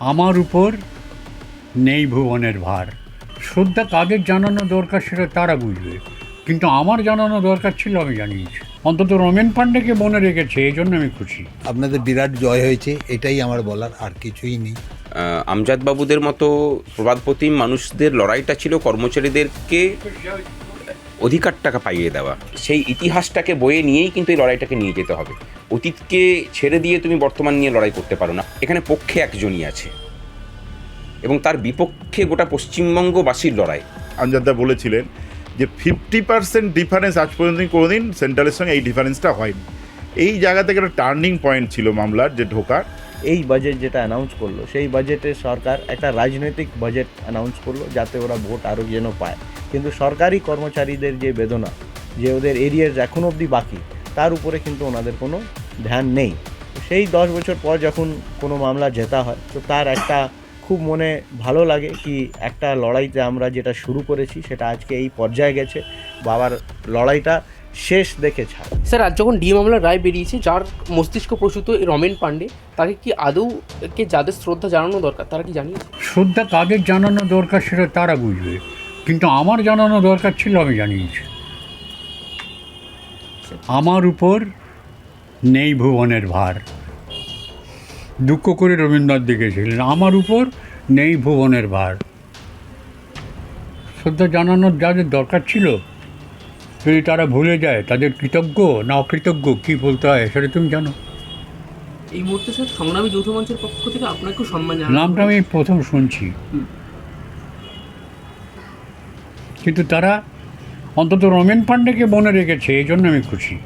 আমার উপর নেই ভুবনের ভার। শ্রদ্ধা কাদের জানানো দরকার সেটা তারা বুঝবে। কিন্তু আমার জানানো দরকার ছিল আমি জানিয়েছি। অন্তত রমেন পান্ডেকে মনে রেখেছে এই জন্য আমি খুশি। আপনাদের বিরাট জয় হয়েছে এটাই আমার বলার আর কিছুই নেই। আমজাদ বাবুদের মতো প্রবাদপ্রতিম মানুষদের লড়াইটা ছিল কর্মচারীদেরকে অধিকার টাকা পাইয়ে দেওয়া। সেই ইতিহাসটাকে বয়ে নিয়েই কিন্তু এই লড়াইটাকে নিয়ে যেতে হবে। অতীতকে ছেড়ে দিয়ে তুমি বর্তমান নিয়ে লড়াই করতে পারো না। এখানে পক্ষে একজনই আছে। এবং তার বিপক্ষে গোটা পশ্চিমবঙ্গবাসীর লড়াই। আমজাদা বলেছিলেন যে ফিফটি পার্সেন্ট ডিফারেন্স আজ পর্যন্ত কোনোদিন সেন্ট্রালের সঙ্গে এই ডিফারেন্সটা হয়নি। এই জায়গা থেকে একটা টার্নিং পয়েন্ট ছিল মামলার যে ঢোকার। এই বাজেট যেটা অ্যানাউন্স করল সেই বাজেটে সরকার একটা রাজনৈতিক বাজেট অ্যানাউন্স করল যাতে ওরা ভোট আরও যেন পায়। কিন্তু সরকারি কর্মচারীদের যে বেদনা যে ওদের এরিয়ার এখন অবধি বাকি তার উপরে কিন্তু ওনাদের কোনো ধ্যান নেই। সেই দশ বছর পর যখন কোনো মামলা জেতা হয় তো তার একটা খুব মনে ভালো লাগে কি একটা লড়াইতে আমরা যেটা শুরু করেছি সেটা আজকে এই পর্যায়ে গেছে। বাবার লড়াইটা শেষ দেখে ছাড়। স্যার আজ যখন ডি মামলার রায় বেরিয়েছে যার মস্তিষ্ক প্রসূত এই রমেন পান্ডে তাকে কি আদৌ কে যাদের শ্রদ্ধা জানানো দরকার তারা কি জানিয়েছে শ্রদ্ধা কাদের জানানো দরকার সেটা তারা বুঝবে। কিন্তু আমার জানানো দরকার ছিল আমি জানিয়েছি। আমার উপর নেই ভুবনের ভার। দুঃখ করে রবীন্দ্রনাথ দেখেছিলেন আমার উপর নেই ভুবনের ভার। শ্রদ্ধা জানানোর যাদের দরকার ছিল যদি তারা ভুলে যায় তাদের কৃতজ্ঞ না অকৃতজ্ঞ কী বলতে হয় সেটা তুমি জানো। এই মুহূর্তে স্যার সংগ্রামী যৌথ মঞ্চের পক্ষ থেকে আপনাকেও সম্মান নামটা আমি প্রথম শুনছি। কিন্তু তারা অন্তত রমেন পান্ডেকে মনে রেখেছে এই জন্য আমি খুশি।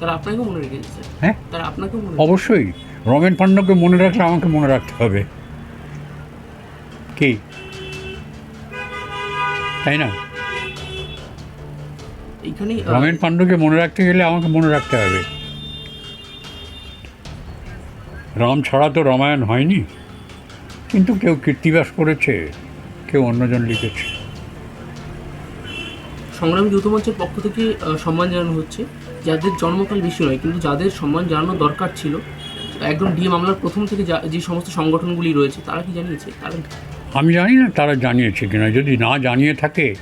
তারা আপনাকেও মনে রেখেছে হ্যাঁ? তারা মনে অবশ্যই। রমেন পান্ডেকে মনে রাখলে আমাকে মনে রাখতে হবে। কি? তাই না? রমেন পান্ডুকে মনে রাখতে গেলে আমাকে মনে রাখতে হবে। রাম ছাড়া তো রামায়ণ হয়নি। কিন্তু কেউ কীর্তিবাস করেছে কেউ অন্যজন লিখেছে। সংগ্রামী যৌথ মঞ্চের পক্ষ থেকে সম্মান জানানো হচ্ছে। যাদের জন্মকাল বেশি নয় কিন্তু যাদের সম্মান জানানো দরকার ছিল একদম ডিএ মামলার প্রথম থেকে যা- সমস্ত সংগঠনগুলি রয়েছে তারা কি জানিয়েছে? তারা আমি জানি না তারা জানিয়েছে কিনা যদি না জানিয়ে থাকে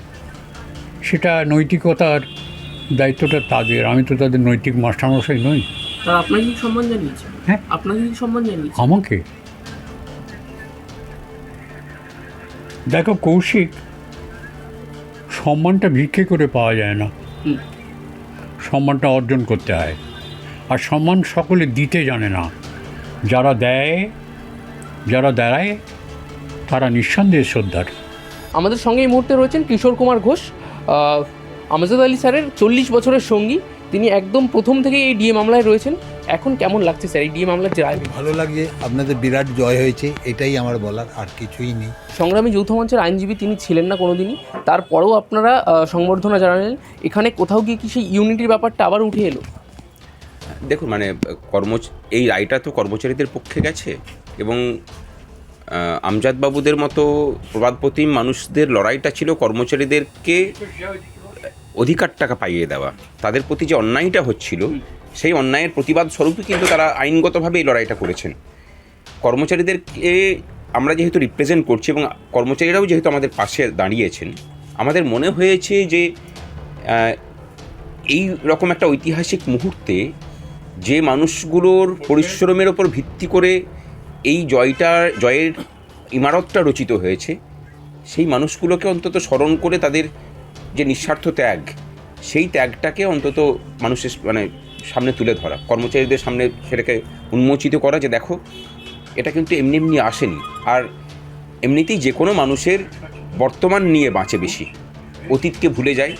সেটা নৈতিকতার দায়িত্বটা তাদের। আমি তো তাদের নৈতিক মাস্টারমশাই নই। তারা আপনাকে কি সম্মান জানিয়েছে? হ্যাঁ। আপনাকে কি সম্মান জানিয়েছে? আমাকে? দেখো কৌশিক সম্মানটা ভিক্ষে করে পাওয়া যায় না। সম্মানটা অর্জন করতে হয়। আর সম্মান সকলে দিতে জানে না। যারা দেয় যারা দেয় তারা নিঃসন্দেহে শ্রদ্ধার। আমাদের সঙ্গে এই মুহূর্তে রয়েছেন কিশোর কুমার ঘোষ। আমজাদ আলী স্যারের চল্লিশ বছরের সঙ্গী। তিনি একদম প্রথম থেকে এই ডিএ মামলায় রয়েছেন। এখন কেমন লাগছে স্যার এই ডিএ মামলার রায়? ভালো লাগছে আপনাদের বিরাট জয় হয়েছে এটাই আমার বলার আর কিছুই নেই। সংগ্রামী যৌথ মঞ্চের আইনজীবী তিনি ছিলেন না কোনোদিনই। তারপরেও আপনারা সংবর্ধনা জানালেন। এখানে কোথাও গিয়ে কি সেই ইউনিটির ব্যাপারটা আবার উঠে এলো? দেখুন মানে কর্ম এই রায়টা তো কর্মচারীদের পক্ষে গেছে এবং আহ, আমজাদ বাবুদের মতো প্রবাদপ্রতিম মানুষদের লড়াইটা ছিল কর্মচারীদেরকে অধিকার টাকা পাইয়ে দেওয়া। তাদের প্রতি যে অন্যায়টা হচ্ছিল সেই অন্যায়ের প্রতিবাদ স্বরূপই কিন্তু তারা আইনগতভাবে এই লড়াইটা করেছেন। কর্মচারীদেরকে আমরা যেহেতু রিপ্রেজেন্ট করছি এবং কর্মচারীরাও যেহেতু আমাদের পাশে দাঁড়িয়েছেন, আমাদের মনে হয়েছে যে এই রকম একটা ঐতিহাসিক মুহূর্তে যে মানুষগুলোর পরিশ্রমের ওপর ভিত্তি করে এই জয়টার জয়ের ইমারতটা রচিত হয়েছে, সেই মানুষগুলোকে অন্তত স্মরণ করে তাদের যে নিঃস্বার্থ ত্যাগ, সেই ত্যাগটাকে অন্তত মানুষের মানে সামনে তুলে ধরা। কর্মচারীদের সামনে সেটাকে উন্মোচিত করা যে দেখো, এটা কিন্তু এমনি এমনি আসেনি। আর এমনিতেই যে কোনো মানুষের বর্তমান নিয়ে বাঁচে বেশি। অতীতকে ভুলে যায়।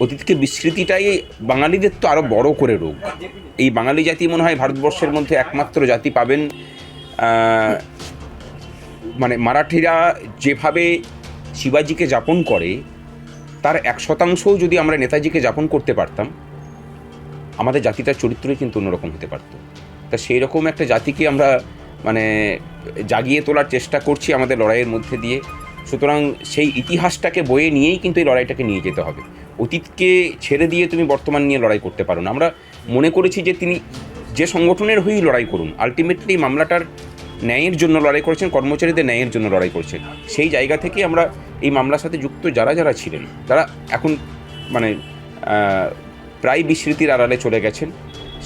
অতীতকে বিস্মৃতিটাই বাঙালিদের তো আরও বড় করে রোগ। এই বাঙালি জাতি মনে হয় ভারতবর্ষের মধ্যে একমাত্র জাতি পাবেন মানে মারাঠিরা যেভাবে শিবাজিকে যাপন করে, তার এক শতাংশও যদি আমরা নেতাজিকে যাপন করতে পারতাম আমাদের জাতিটার চরিত্রই কিন্তু অন্যরকম হতে পারত। তা সেই রকম একটা জাতিকে আমরা মানে জাগিয়ে তোলার চেষ্টা করছি আমাদের লড়াইয়ের মধ্যে দিয়ে। সুতরাং সেই ইতিহাসটাকে বয়ে নিয়েই কিন্তু এই লড়াইটাকে নিয়ে যেতে হবে। অতীতকে ছেড়ে দিয়ে তুমি বর্তমান নিয়ে লড়াই করতে পারো না। আমরা মনে করেছি যে তিনি যে সংগঠনের হয়েই লড়াই করুন, আলটিমেটলি মামলাটার ন্যায়ের জন্য লড়াই করেছেন, কর্মচারীদের ন্যায়ের জন্য লড়াই করছেন। সেই জায়গা থেকে আমরা এই মামলার সাথে যুক্ত যারা যারা ছিলেন, তারা এখন মানে প্রায় বিস্মৃতির আড়ালে চলে গেছেন।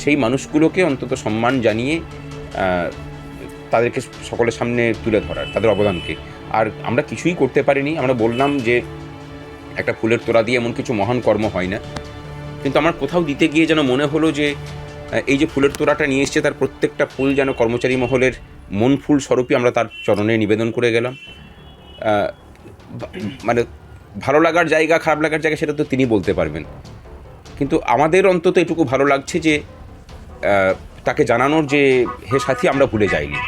সেই মানুষগুলোকে অন্তত সম্মান জানিয়ে তাদেরকে সকলের সামনে তুলে ধরার, তাদের অবদানকে। আর আমরা কিছুই করতে পারিনি। আমরা বললাম যে, একটা ফুলের তোড়া দিয়ে এমন কিছু মহান কর্ম হয় না। কিন্তু আমার কোথাও দিতে গিয়ে যেন মনে হলো যে এই যে ফুলের তোড়াটা নিয়ে এসছে, তার প্রত্যেকটা ফুল যেন কর্মচারী মহলের মন ফুল স্বরূপই আমরা তার চরণে নিবেদন করে গেলাম। মানে ভালো লাগার জায়গা, খারাপ লাগার জায়গা সেটা তো তিনি বলতে পারবেন। কিন্তু আমাদের অন্তত এটুকু ভালো লাগছে যে তাকে জানানোর যে হে সাথী আমরা ভুলে যাইনি।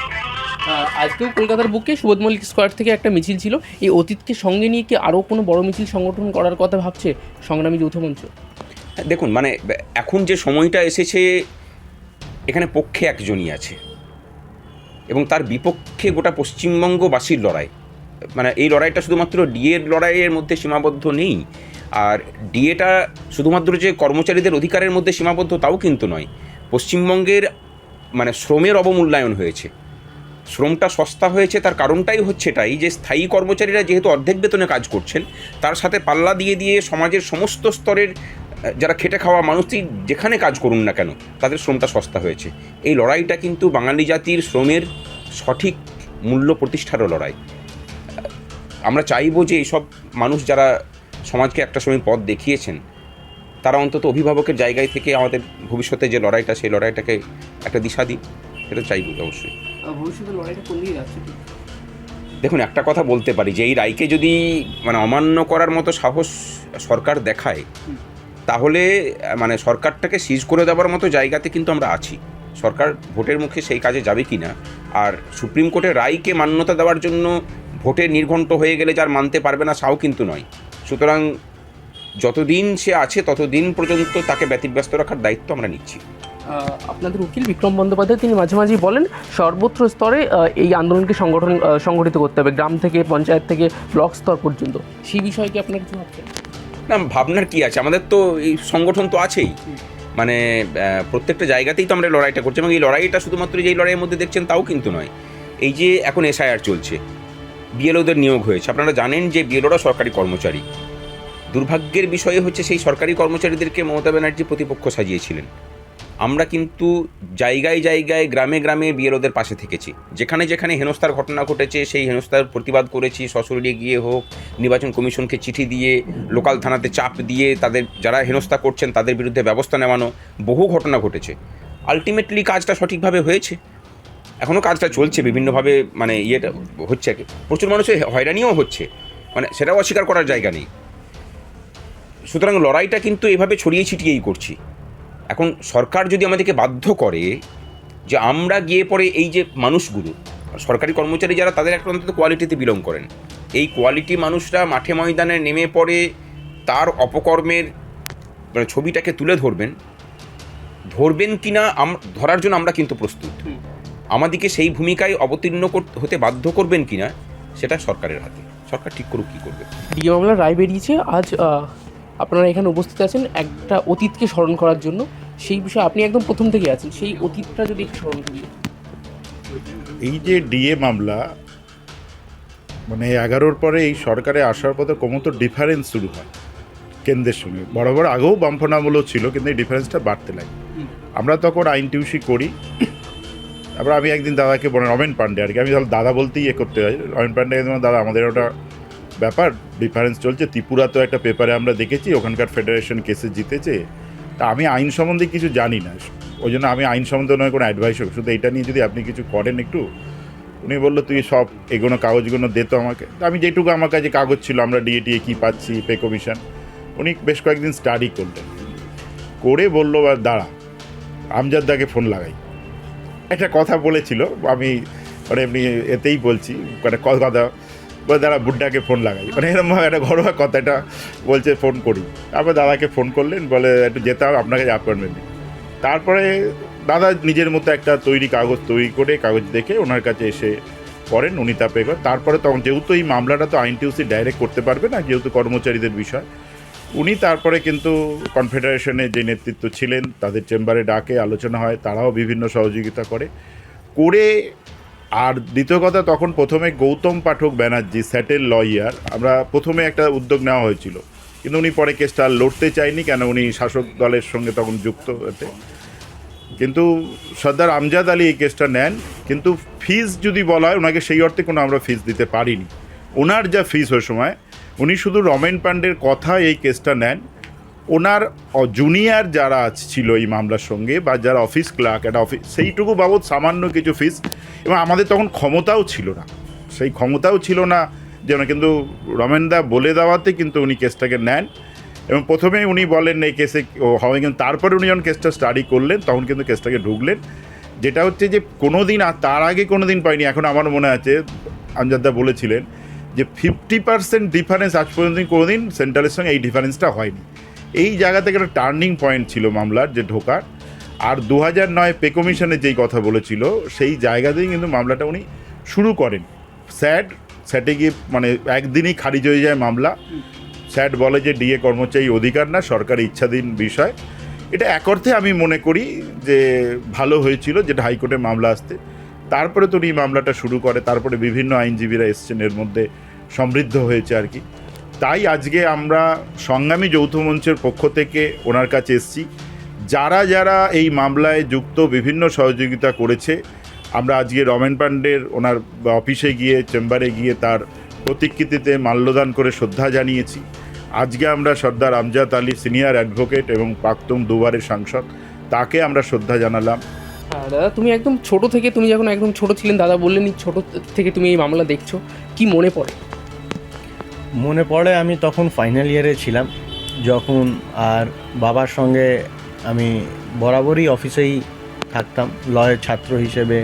আজকেও কলকাতার বুকে সুবোধ মল্লিক স্কোয়ার থেকে একটা মিছিল ছিল। এই অতীতকে সঙ্গে নিয়ে কি আরও কোনো বড় মিছিল সংগঠন করার কথা ভাবছে সংগ্রামী যৌথ মঞ্চ? হ্যাঁ, দেখুন মানে এখন যে সময়টা এসেছে এখানে পক্ষে একজনই আছে। এবং তার বিপক্ষে গোটা পশ্চিমবঙ্গবাসীর লড়াই। মানে এই লড়াইটা শুধুমাত্র ডিএর লড়াইয়ের মধ্যে সীমাবদ্ধ নেই। আর ডিএটা শুধুমাত্র যে কর্মচারীদের অধিকারের মধ্যে সীমাবদ্ধ তাও কিন্তু নয়, পশ্চিমবঙ্গের মানে শ্রমের অবমূল্যায়ন হয়েছে। শ্রমটা সস্তা হয়েছে, তার কারণটাই হচ্ছে এটাই যে স্থায়ী কর্মচারীরা যেহেতু অর্ধেক বেতনে কাজ করছেন, তার সাথে পাল্লা দিয়ে দিয়ে সমাজের সমস্ত স্তরের যারা খেটে খাওয়া মানুষই যেখানে কাজ করুন না কেন, তাদের শ্রমটা সস্তা হয়েছে। এই লড়াইটা কিন্তু বাঙালি জাতির শ্রমের সঠিক মূল্য প্রতিষ্ঠারও লড়াই। আমরা চাইব যে এইসব মানুষ যারা সমাজকে একটা সময় পথ দেখিয়েছেন তারা অন্তত অভিভাবকের জায়গায় থেকে আমাদের ভবিষ্যতে যে লড়াইটা সেই লড়াইটাকে একটা দিশা দিই সেটা চাইব অবশ্যই। ভবিষ্যতে লড়াইটা কোন দিকে যাচ্ছে? দেখুন একটা কথা বলতে পারি যে এই রায়কে যদি মানে অমান্য করার মতো সাহস সরকার দেখায় তাহলে মানে সরকারটাকে সিজ করে দেওয়ার মতো জায়গাতে কিন্তু আমরা আছি। সরকার ভোটের মুখে সেই কাজে যাবে কি না আর সুপ্রিম কোর্টের রায়কে মান্যতা দেওয়ার জন্য ভোটে নির্ঘণ্ট হয়ে গেলে যার মানতে পারবে না তাও কিন্তু নয়। সুতরাং যতদিন সে আছে ততদিন পর্যন্ত তাকে ব্যতিব্যস্ত রাখার দায়িত্ব আমরা নিচ্ছি। আপনাদের উকিল বিক্রম বন্দ্যোপাধ্যায় তিনি মাঝে মাঝেই বলেন সর্বত্র স্তরে এই আন্দোলনকে সংগঠন সংগঠিত করতে হবে গ্রাম থেকে পঞ্চায়েত থেকে ব্লক স্তর পর্যন্ত। সেই বিষয়ে কি আপনার কিছু ভাবছেন? না ভাবনার কি আছে? আমাদের তো এই সংগঠন তো আছেই। মানে প্রত্যেকটা জায়গাতেই তো আমরা লড়াইটা করছি এবং এই লড়াইটা শুধুমাত্র যে এই লড়াইয়ের মধ্যে দেখছেন তাও কিন্তু নয়। এই যে এখন এসআইআর চলছে বিএলওদের নিয়োগ হয়েছে। আপনারা জানেন যে বিএলওরা সরকারি কর্মচারী। দুর্ভাগ্যের বিষয় হচ্ছে সেই সরকারি কর্মচারীদেরকে মমতা ব্যানার্জি প্রতিপক্ষ সাজিয়েছিলেন। আমরা কিন্তু জায়গায় জায়গায়, গ্রামে গ্রামে বিএলওদের পাশে থেকেছি। যেখানে যেখানে হেনস্থার ঘটনা ঘটেছে, সেই হেনস্থার প্রতিবাদ করেছি, সশরীরে গিয়ে হোক, নির্বাচন কমিশনকে চিঠি দিয়ে, লোকাল থানাতে চাপ দিয়ে তাদের, যারা হেনস্থা করছেন তাদের বিরুদ্ধে ব্যবস্থা নেওয়ানো বহু ঘটনা ঘটেছে। আলটিমেটলি কাজটা সঠিকভাবে হয়েছে। এখনও কাজটা চলছে, বিভিন্নভাবে মানে ইয়েটা হচ্ছে আর কি। প্রচুর মানুষের হয়রানিও হচ্ছে মানে সেটাও অস্বীকার করার জায়গা নেই। সুতরাং লড়াইটা কিন্তু এভাবে ছড়িয়ে ছিটিয়েই করছি। এখন সরকার যদি আমাদেরকে বাধ্য করে যে আমরা গিয়ে পরে এই যে মানুষগুলো, সরকারি কর্মচারী যারা তাদের একটা অন্তত কোয়ালিটিতে বিলং করেন, এই কোয়ালিটি মানুষরা মাঠে ময়দানে নেমে পড়ে তার অপকর্মের মানে ছবিটাকে তুলে ধরবেন ধরবেন কি না ধরার জন্য আমরা কিন্তু প্রস্তুত। আমাদেরকে সেই ভূমিকায় অবতীর্ণ হতে বাধ্য করবেন কি না সেটা সরকারের হাতে। সরকার ঠিক করুক কী করবে। ডিএ মামলার রায় বেরিয়েছে। আজ আপনারা এখানে উপস্থিত আছেন একটা অতীতকে স্মরণ করার জন্য। সেই বিষয়ে আপনি একদম প্রথম থেকে আছেন সেই অতীতটা যদি একটু স্মরণ করি এই যে ডিএ মামলা মানে এগারোর পরে এই সরকারে আসার পথে ক্রমত ডিফারেন্স শুরু হয় কেন্দ্রের সঙ্গে। বরাবর আগেও বামফনামূলক ছিল কিন্তু এই ডিফারেন্সটা বাড়তে লাগে আমরা তখন আইন টিউসি করি তারপর আমি একদিন দাদাকে বলেন রমেন পান্ডে আর কি। আমি তাহলে দাদা বলতেই এ করতে হয় রমেন পান্ডে দাদা, আমাদের ওটা ব্যাপার ডিফারেন্স চলছে। ত্রিপুরা তো একটা পেপারে আমরা দেখেছি, ওখানকার ফেডারেশন কেসে জিতেছে। তা আমি আইন সম্বন্ধে কিছু জানি না। ওই জন্য আমি আইন সম্বন্ধে নয় কোনো অ্যাডভাইস হোক শুধু এটা নিয়ে যদি আপনি কিছু করেন একটু, উনি বলল, তুই সব এগুলো কাগজগুলো দে তো আমাকে। আমি যেটুকু আমার কাছে কাগজ ছিল, আমরা ডিএটিএ কী পাচ্ছি পে কমিশন উনি বেশ কয়েকদিন স্টাডি করলেন। করে বলল "বা দাঁড়া আমজাদদাকে ফোন লাগাই। একটা কথা বলেছিল, আমি মানে এমনি এতেই বলছি মানে কথা বলে দাদা বুড্ডাকে ফোন লাগাই। মানে এরকম একটা ঘরোয়া কথা, এটা বলছে ফোন করি। তারপর দাদাকে ফোন করলেন, বলে একটু যেতে হবে, আপনাকে অ্যাপয়েন্টমেন্ট তারপরে দাদা নিজের মতো একটা তৈরি কাগজ তৈরি করে, কাগজ দেখে ওনার কাছে এসে করেন উনি তা পে তারপরে তখন যেহেতু এই মামলাটা তো আইন টিউসি ডাইরেক্ট করতে পারবে না, যেহেতু কর্মচারীদের বিষয় উনি তারপরে কিন্তু কনফেডারেশনে যে নেতৃত্ব ছিলেন, তাদের চেম্বারে ডাকে, আলোচনা হয়, তারাও বিভিন্ন সহযোগিতা করে। করে আর দ্বিতীয় কথা, তখন প্রথমে গৌতম পাঠক ব্যানার্জি, স্যাটেল লয়ার, আমরা প্রথমে একটা উদ্যোগ নেওয়া হয়েছিল। কিন্তু উনি পরে কেসটা লড়তে চাইনি, কেন উনি শাসক দলের সঙ্গে তখন যুক্ত হতে। কিন্তু সর্দার আমজাদ আলী এই কেসটা নেন, কিন্তু ফিস যদি বলা হয় ওনাকে সেই অর্থে কোনো আমরা ফিস দিতে পারিনি। ওনার যা ফিস ওই সময় উনি শুধু রমেন পাণ্ডের কথা এই কেসটা নেন। ওনার জুনিয়র যারা ছিল এই মামলার সঙ্গে বা যারা অফিস ক্লার্ক একটা অফিস সেইটুকু বাবদ সামান্য কিছু ফিস এবং আমাদের তখন ক্ষমতাও ছিল না। সেই ক্ষমতাও ছিল না যেন কিন্তু রমেনদা বলে দেওয়াতে কিন্তু উনি কেসটাকে নেন এবং প্রথমে উনি বলেন এই কেসে হবে কিন্তু তারপরে উনি যখন কেসটা স্টাডি করলেন, তখন কিন্তু কেসটাকে ঢুকলেন। যেটা হচ্ছে যে কোনো দিন তার আগে কোনো দিন পাইনি, এখন আমার মনে আছে আমজাদদা বলেছিলেন যে ফিফটি পার্সেন্ট ডিফারেন্স আজ পর্যন্ত কোনো দিন সেন্ট্রালের সঙ্গে এই ডিফারেন্সটা হয়নি। এই জায়গা থেকে একটা টার্নিং পয়েন্ট ছিল মামলার, যে ঢোকার। আর দু হাজার নয় পে কমিশনে যেই কথা বলেছিল, সেই জায়গাতেই কিন্তু মামলাটা উনি শুরু করেন। স্যাড স্যাটে গিয়ে মানে একদিনই খারিজ হয়ে যায় মামলা। স্যাট বলে যে ডিএ কর্মচারী অধিকার না, সরকারি ইচ্ছাধীন বিষয়। এটা এক অর্থে আমি মনে করি যে ভালো হয়েছিল, যেটা হাইকোর্টে মামলা আসতে। তারপরে তো উনি মামলাটা শুরু করে, তারপরে বিভিন্ন আইনজীবীরা এসছেন, এর মধ্যে সমৃদ্ধ হয়েছে আর কি। তাই আজকে আমরা সংগ্রামী যৌথ মঞ্চের পক্ষ থেকে ওনার কাছে এসছি। যারা যারা এই মামলায় যুক্ত, বিভিন্ন সহযোগিতা করেছে, আমরা আজকে রমেন পাণ্ডের ওনার অফিসে গিয়ে, চেম্বারে গিয়ে তার প্রতিকৃতিতে মাল্যদান করে শ্রদ্ধা জানিয়েছি। আজকে আমরা সর্দার আমজাদ আলী সিনিয়র অ্যাডভোকেট এবং প্রাক্তন দুবারের সাংসদ, তাকে আমরা শ্রদ্ধা জানালাম। হ্যাঁ দাদা, তুমি একদম ছোট থেকে তুমি যখন একদম ছোট ছিলেন, দাদা বললেন ছোট থেকে তুমি এই মামলা দেখছ, কি মনে পড়ে? মনে পড়ে আমি তখন ফাইনাল ইয়ারে ছিলাম, যখন আর বাবার সঙ্গে আমি বরাবরই অফিসেই থাকতাম লয়ের ছাত্র হিসেবে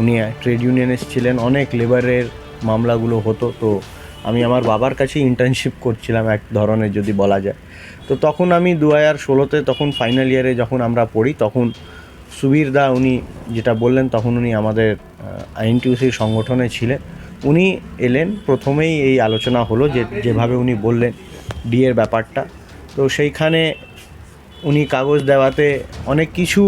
উনি ট্রেড ইউনিয়নিস্ট ছিলেন, অনেক লেবারের মামলাগুলো হতো, তো আমি আমার বাবার কাছেই ইন্টার্নশিপ করছিলাম এক ধরনের যদি বলা যায়। তো তখন আমি দু হাজার ষোলোতে তখন ফাইনাল ইয়ারে যখন আমরা পড়ি, তখন সুবীর দা উনি যেটা বললেন, তখন উনি আমাদের আইএনটিউসির সংগঠনে ছিলেন। উনি এলেন, প্রথমেই এই আলোচনা হলো যে, যেভাবে উনি বললেন ডিএর ব্যাপারটা। তো সেইখানে উনি কাগজ দেওয়াতে অনেক কিছু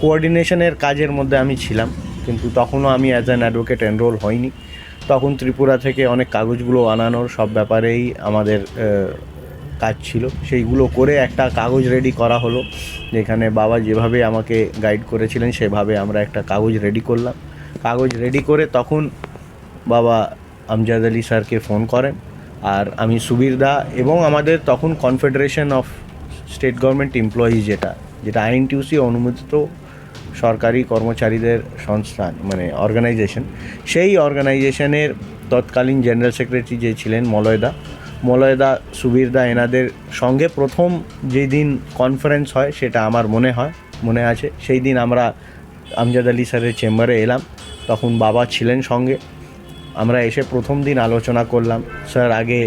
কোঅর্ডিনেশনের কাজের মধ্যে আমি ছিলাম, কিন্তু তখনও আমি অ্যাজ অ্যান অ্যাডভোকেট এনরোল হইনি। তখন ত্রিপুরা থেকে অনেক কাগজগুলো আনানোর সব ব্যাপারেই আমাদের কাজ ছিল, সেইগুলো করে একটা কাগজ রেডি করা হলো। যেখানে বাবা যেভাবে আমাকে গাইড করেছিলেন, সেভাবে আমরা একটা কাগজ রেডি করলাম। কাগজ রেডি করে তখন বাবা আমজাদ আলী স্যারকে ফোন করেন। আর আমি সুবীর দা এবং আমাদের তখন confederation of state government employee যেটা যেটা আইএনটিউসি অনুমোদিত সরকারি কর্মচারীদের সংস্থান মানে অর্গানাইজেশন সেই অর্গানাইজেশনের তৎকালীন জেনারেল সেক্রেটারি যে ছিলেন মলয়দা মলয়দা, সুবীরদা এনাদের সঙ্গে প্রথম যেই দিন কনফারেন্স হয়, সেটা আমার মনে হয়, মনে আছে। সেই দিন আমরা আমজাদ আলী স্যারের চেম্বারে এলাম, তখন বাবা ছিলেন সঙ্গে। আমরা এসে প্রথম দিন আলোচনা করলাম। স্যার আগে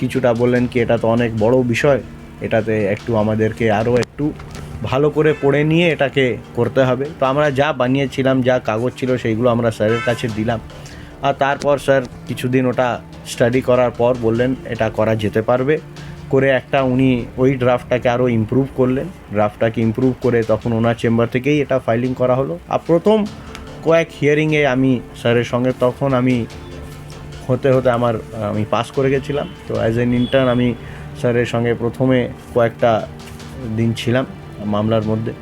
কিছুটা বললেন কি, এটা তো অনেক বড় বিষয়, এটাতে একটু আমাদেরকে আরও একটু ভালো করে পড়ে নিয়ে এটাকে করতে হবে। তো আমরা যা বানিয়েছিলাম, যা কাগজ ছিল, সেইগুলো আমরা স্যারের কাছে দিলাম। আর তারপর স্যার কিছুদিন ওটা স্টাডি করার পর বললেন এটা করা যেতে পারবে। করে একটা উনি ওই ড্রাফটটাকে আরও ইমপ্রুভ করলেন। ড্রাফটটাকে ইমপ্রুভ করে তখন ওনার চেম্বার থেকেই এটা ফাইলিং করা হলো। আর প্রথম কয়েক হিয়ারিংয়ে আমি স্যারের সঙ্গে তখন আমি হতে হতে আমার, আমি পাস করে গেছিলাম। তো অ্যাজ এন ইন্টার্ন আমি স্যারের সঙ্গে প্রথমে কয়েকটা দিন ছিলাম মামলার মধ্যে।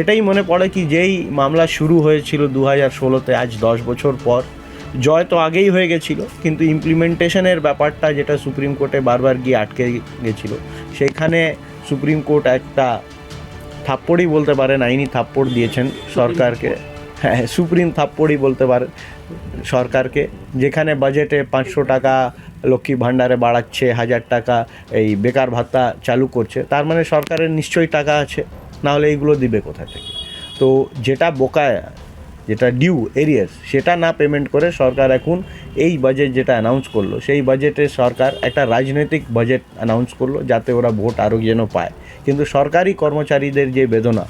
এটাই মনে পড়ে কি, যেই মামলা শুরু হয়েছিল দু হাজার ষোলোতে, আজ দশ বছর পর জয় তো আগেই হয়ে গেছিল কিন্তু ইমপ্লিমেন্টেশনের ব্যাপারটা যেটা সুপ্রিম কোর্টে বারবার গিয়ে আটকে গেছিল সেইখানে সুপ্রিম কোর্ট একটা থাপ্পড়ই বলতে পারেন আইনি থাপ্পড় দিয়েছেন সরকারকে। হ্যাঁ সুপ্রিম থাপ্পড়ই বলতে পারেন সরকারকে যেখানে বাজেটে পাঁচশো টাকা লক্ষ্মী ভাণ্ডারে বাড়াচ্ছে হাজার টাকা এই বেকার ভাতা চালু করছে তার মানে সরকারের নিশ্চয়ই টাকা আছে নাহলে এইগুলো দিবে কোথা থেকে? তো যেটা বোকায়া যেটা ডিউ এরিয়াস সেটা না পেমেন্ট করে সরকার এখন এই বাজেট যেটা অ্যানাউন্স করল, সেই বাজেটে সরকার একটা রাজনৈতিক বাজেট অ্যানাউন্স করল, যাতে ওরা ভোট আরও যেন পায়। কিন্তু সরকারি কর্মচারীদের যে বেদনা,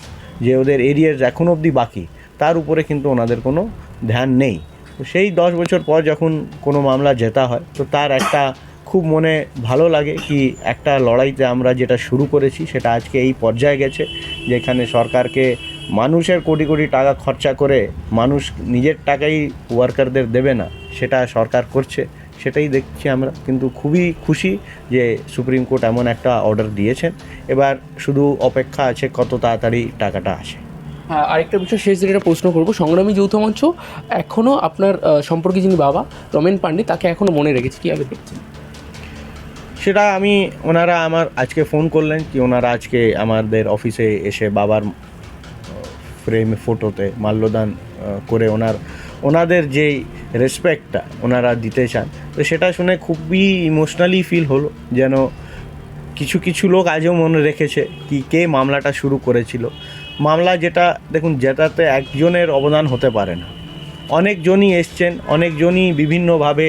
যে ওদের এরিয়াস এখন অবধি বাকি, তার উপরে কিন্তু ওনাদের কোনো ধ্যান নেই। তো সেই দশ বছর পর যখন কোনো মামলা জেতা হয়, তো তার একটা খুব মনে ভালো লাগে কি একটা লড়াইতে আমরা যেটা শুরু করেছি, সেটা আজকে এই পর্যায়ে গেছে, যেখানে সরকারকে মানুষের কোটি কোটি টাকা খরচা করে মানুষ নিজের টাকাই ওয়ার্কারদের দেবে না সেটা সরকার করছে সেটাই দেখছি আমরা। কিন্তু খুবই খুশি যে সুপ্রিম কোর্ট এমন একটা অর্ডার দিয়েছেন। এবার শুধু অপেক্ষা আছে কত তাড়াতাড়ি টাকাটা আসে। হ্যাঁ আরেকটা বিষয় শেষ যেটা প্রশ্ন করব। সংগ্রামী যৌথ মঞ্চ এখনও আপনার সম্পর্কে যিনি বাবা রমেন পান্ডে তাকে এখনও মনে রেখেছে কীভাবে দেখছেন? সেটা আমি ওনারা আমার আজকে ফোন করলেন কি ওনারা আজকে আমাদের অফিসে এসে বাবার ফ্রেমে, ফটোতে মাল্যদান করে ওনার, ওনাদের যেই রেসপেক্টটা ওনারা দিতে চান, তো সেটা শুনে খুবই ইমোশনালি ফিল হলো, যেন কিছু কিছু লোক আজও মনে রেখেছে কি, কে মামলাটা শুরু করেছিল। মামলা যেটা, দেখুন, যেটাতে একজনের অবদান হতে পারে না। অনেকজনই এসছেন, অনেকজনই বিভিন্নভাবে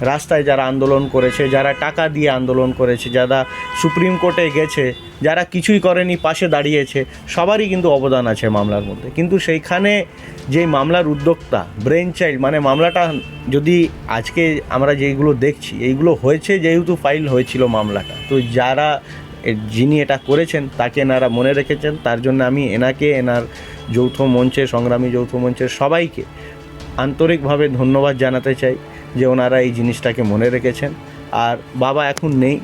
রাস্তায় যারা আন্দোলন করেছে, যারা টাকা দিয়ে আন্দোলন করেছে, যারা সুপ্রিম কোর্টে গেছে, যারা কিছুই করেনি, পাশে দাঁড়িয়েছে, সবারই কিন্তু অবদান আছে মামলার মধ্যে। কিন্তু সেইখানে যে মামলার উদ্যোক্তা ব্রেন চাইল্ড মানে মামলাটা যদি আজকে আমরা যেইগুলো দেখছি, এইগুলো হয়েছে যেহেতু ফাইল হয়েছিল মামলাটা। তো যারা যিনি এটা করেছেন, তাকে এনারা মনে রেখেছেন, তার জন্য আমি এনাকে, এনার যৌথ মঞ্চে, সংগ্রামী যৌথ মঞ্চের সবাইকে আন্তরিকভাবে ধন্যবাদ জানাতে চাই। যে ওনারা এই জিনিসটাকে মনে রেখেছেন। আর বাবা এখন নেই।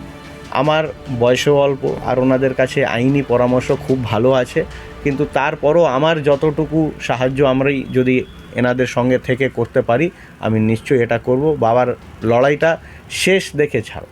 আমার বয়সও অল্প, আর ওনাদের কাছে আইনি পরামর্শ খুব ভালো আছে। কিন্তু তারপরও আমার যতটুকু সাহায্য আমরাই যদি এনাদের সঙ্গে থেকে করতে পারি, আমি নিশ্চয়ই এটা করব। বাবার লড়াইটা শেষ দেখে ছাড়ব